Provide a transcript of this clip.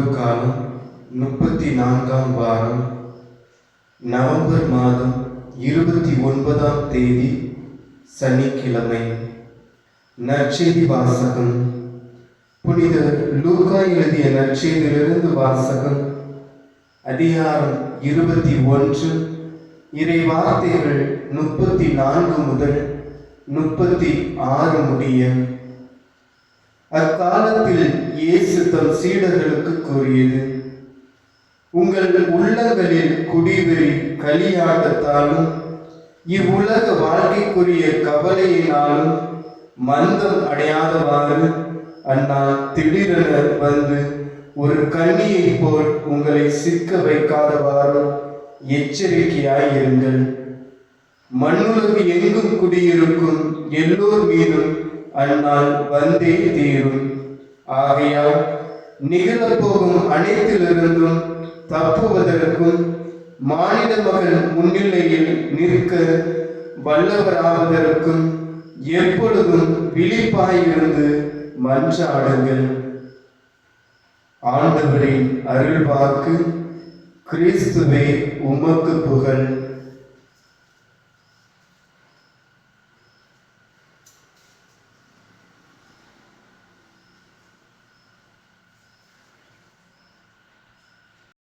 பொது காலம் முப்பத்தி நான்காம் வாரம் நவம்பர் மாதம் இருபத்தி ஒன்பதாம் தேதி சனிக்கிழமை. நற்செய்தி வாசகம். புனித லூகா எழுதிய நற்செய்தியிலிருந்து வாசகம் அதிகாரம் இருபத்தி ஒன்று. இறை வார்த்தைகள் முப்பத்தி நான்கு முதல் முப்பத்தி ஆறு முடிய அக்காலத்தில் இயேசு தம் சீடர்களுக்கு கூறியது உங்கள் உள்ளங்களில் குடிவெறி களியாட்டத்தாலும் இவ்வுலக வாழ்க்கைக்குரிய கவலையினாலும் மந்தம் அடையாதவாறு அண்ணா திடீரென வந்து ஒரு கண்ணியை போல் உங்களை சிக்க வைக்காதவாறு எச்சரிக்கையாயிருங்கள். மண்ணுலகு எங்கும் குடியிருக்கும் எல்லோர் மீதும் அந்நாள் வந்தே தீரும். ஆகையால் நிகழப்போகும் அனைத்திலிருந்தும் தப்புவதற்கும் மாநில மகள் முன்னிலையில் நிற்க வல்லவராவதற்கும் எப்பொழுதும் விழிப்பாயிருந்து மன்றாடுங்கள். ஆண்டவரின் அருள்வாக்கு கிறிஸ்துவே உமக்கு புகழ்.